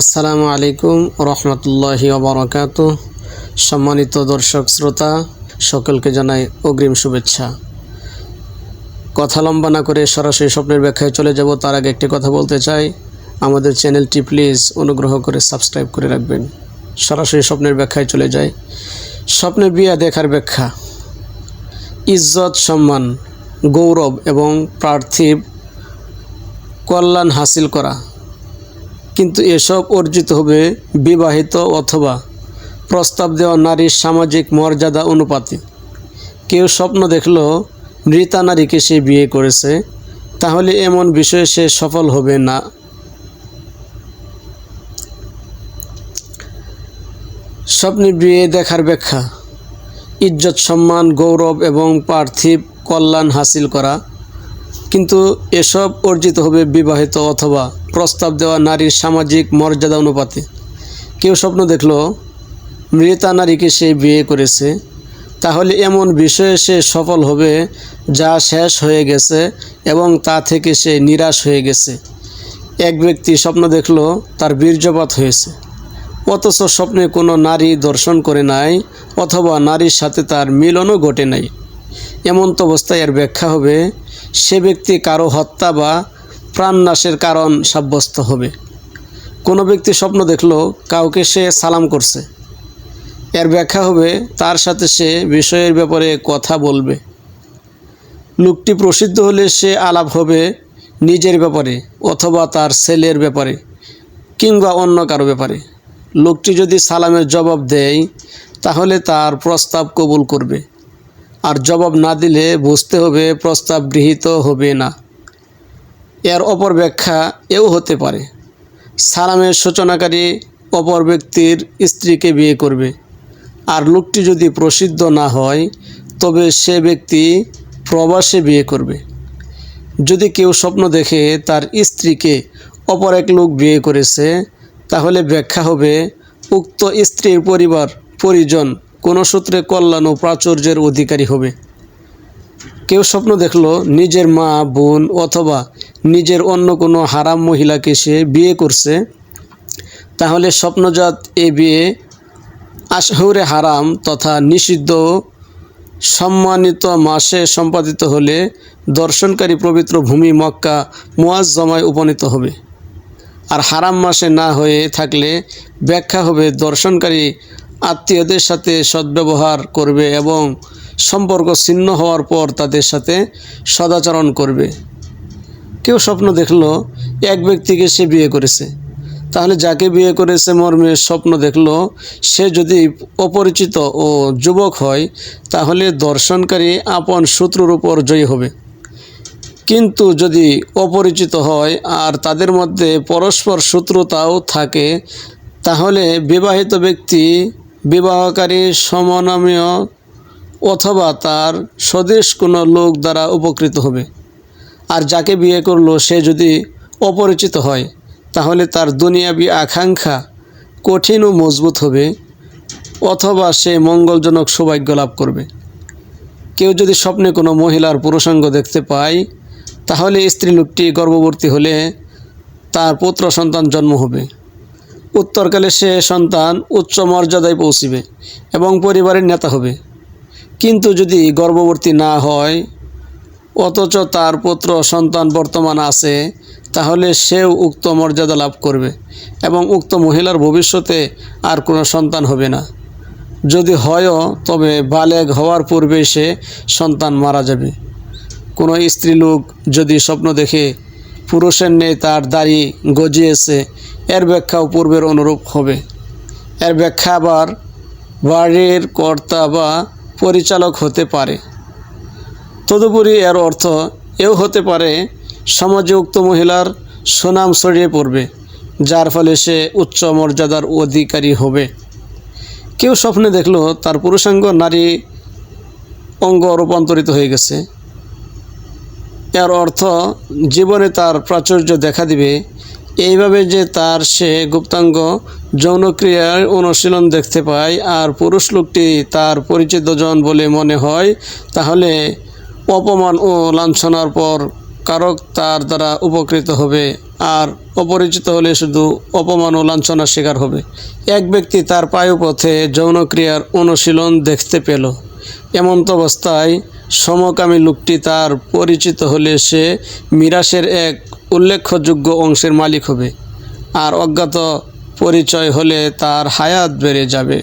আসসালামু আলাইকুম রহমতুল্লাহি ওবরাকাত সম্মানিত দর্শক, শ্রোতা, সকলকে জানাই অগ্রিম শুভেচ্ছা। কথা লম্বা না করে সরাসরি স্বপ্নের ব্যাখ্যায় চলে যাব, তার আগে একটি কথা বলতে চাই। আমাদের চ্যানেলটি প্লিজ অনুগ্রহ করে সাবস্ক্রাইব করে রাখবেন। সরাসরি স্বপ্নের ব্যাখ্যায় চলে যায় স্বপ্নে বিয়া দেখার ব্যাখ্যা। ইজ্জত, সম্মান, গৌরব এবং পার্থিব কল্যাণ হাসিল করা। কিন্তু এসব অর্জিত হবে বিবাহিত অথবা প্রস্তাব দেওয়া নারীর সামাজিক মর্যাদা অনুপাতে। কেউ স্বপ্ন দেখল মৃতা নারীকে সে বিয়ে করেছে, তাহলে এমন বিষয়ে সে সফল হবে না। স্বপ্নে বিয়ে দেখার ব্যাখ্যা, ইজ্জত, সম্মান, গৌরব এবং পার্থিব কল্যাণ হাসিল করা কিন্তু এসব অর্জিত হবে বিবাহিত অথবা প্রস্তাব দেওয়া নারীর সামাজিক মর্যাদা অনুপাতে। কেউ স্বপ্ন দেখল, মৃতা নারীকে সে বিয়ে করেছে। তাহলে এমন বিষয়ে সে সফল হবে যা শেষ হয়ে গেছে এবং তা থেকে সে নিরাশ হয়ে গেছে। এক ব্যক্তি স্বপ্ন দেখল, তার বীর্যপাত হয়েছে। অথচ স্বপ্নে কোনো নারী দর্শন করে নাই অথবা নারীর সাথে তার মিলনও ঘটে নাই। এমন তো অবস্থায় এর ব্যাখ্যা হবে সে ব্যক্তি কারও হত্যা বা প্রাণনাশের কারণ সাব্যস্ত হবে। কোনো ব্যক্তি স্বপ্ন দেখল, কাউকে সে সালাম করছে। এর ব্যাখ্যা হবে, তার সাথে সে বিষয়ের ব্যাপারে কথা বলবে। লোকটি প্রসিদ্ধ হলে সে আলাপ হবে নিজের ব্যাপারে অথবা তার ছেলের ব্যাপারে কিংবা অন্য কারও ব্যাপারে। লোকটি যদি সালামের জবাব দেয়, তাহলে তার প্রস্তাব কবুল করবে। আর জবাব না দিলে বুঝতে হবে, প্রস্তাব গৃহীত হবে না। এর অপর ব্যাখ্যা এও হতে পারে। সালামের সূচনাকারী অপর ব্যক্তির স্ত্রীকে বিয়ে করবে। আর লোকটি যদি প্রসিদ্ধ না হয়, তবে সে ব্যক্তি প্রবাসে বিয়ে করবে। যদি কেউ স্বপ্ন দেখে তার স্ত্রীকে অপর এক লোক বিয়ে করেছে, তাহলে ব্যাখ্যা হবে, উক্ত স্ত্রীর পরিবার, পরিজন কোনো সূত্রে কল্যাণ ও প্রাচুর্যের অধিকারী হবে। কেউ স্বপ্ন দেখল নিজের মা, বোন অথবা নিজের অন্য কোনো হারাম মহিলাকে সে বিয়ে করছে। তাহলে স্বপ্নজাত এ বিয়ে আশহুরে হারাম তথা নিষিদ্ধ সম্মানিত মাসে সম্পাদিত হলে দর্শনকারী পবিত্র ভূমি মক্কা মুয়াজ্জমায় উপনীত হবে। আর হারাম মাসে না হয়ে থাকলে ব্যাখ্যা হবে দর্শনকারী আত্মীয়দের সাথে সদ্ব্যবহার করবে এবং সম্পর্ক ছিন্ন হওয়ার পর তাদের সাথে সদাচরণ করবে। কেউ স্বপ্ন দেখল, এক ব্যক্তিকে সে বিয়ে করেছে। তাহলে যাকে বিয়ে করেছে মর্মে স্বপ্ন দেখল, সে যদি অপরিচিত ও যুবক হয়, তাহলে দর্শনকারী আপন শত্রুর উপর জয়ী হবে। কিন্তু যদি অপরিচিত হয় আর তাদের মধ্যে পরস্পর শত্রুতাও থাকে, তাহলে বিবাহিত ব্যক্তি বিবাহকারী সমনামীয় অথবা তার স্বদেশ কোনো লোক দ্বারা উপকৃত হবে। আর যাকে বিয়ে করল সে যদি অপরিচিত হয়, তাহলে তার দুনিয়াবি আকাঙ্ক্ষা কঠিন ও মজবুত হবে অথবা সে মঙ্গলজনক সৌভাগ্য লাভ করবে। কেউ যদি স্বপ্নে কোনো মহিলার পুরুষাঙ্গ দেখতে পায়, তাহলে স্ত্রী লোকটি গর্ভবতী হলে তার পুত্র সন্তান জন্ম হবে। উত্তরকালে সে সন্তান উচ্চ মর্যাদায় পৌঁছিবে এবং পরিবারের নেতা হবে। কিন্তু যদি গর্ভবতী না হয়, অথচ তার পুত্র সন্তান বর্তমান আছে, তাহলে সেও উক্ত মর্যাদা লাভ করবে এবং উক্ত মহিলার ভবিষ্যতে আর কোনো সন্তান হবে না। যদি হয়ও, তবে বালেগ হওয়ার পূর্বে সে সন্তান মারা যাবে। কোনো স্ত্রী লোক যদি স্বপ্ন দেখে পুরুষের নেই, তার দাড়ি গজিয়েছে। এর ব্যাখ্যাও পূর্বের অনুরূপ হবে। এর ব্যাখ্যা আবার বাড়ির কর্তা বা পরিচালক হতে পারে। তদুপরি এর অর্থ এও হতে পারে সমাজে উক্ত মহিলার সুনাম ছড়িয়ে পড়বে, যার ফলে সে উচ্চ মর্যাদার অধিকারী হবে। কেউ স্বপ্নে দেখল তার পুরুষাঙ্গ নারী অঙ্গ রূপান্তরিত হয়ে গেছে। এর অর্থ জীবনে তার প্রাচুর্য দেখা দিবে। এইভাবে যে তার সে গুপ্তাঙ্গ যৌনক্রিয়ার অনুশীলন দেখতে পায় আর পুরুষ লোকটি তার পরিচিত জন বলে মনে হয়, তাহলে অপমান ও লাঞ্ছনার পর কারক তার দ্বারা উপকৃত হবে আর অপরিচিত হলে শুধু অপমান ও লাঞ্ছনার শিকার হবে। এক ব্যক্তি তার পায়ুপথে যৌনক্রিয়ার অনুশীলন দেখতে পেল। এমন্ত অবস্থায় সমকামী লোকটি তার পরিচিত হলে সে মিরাসের এক উল্লেখযোগ্য অংশের মালিক হবে। আর অজ্ঞাত পরিচয় হলে তার হায়াত বেড়ে যাবে।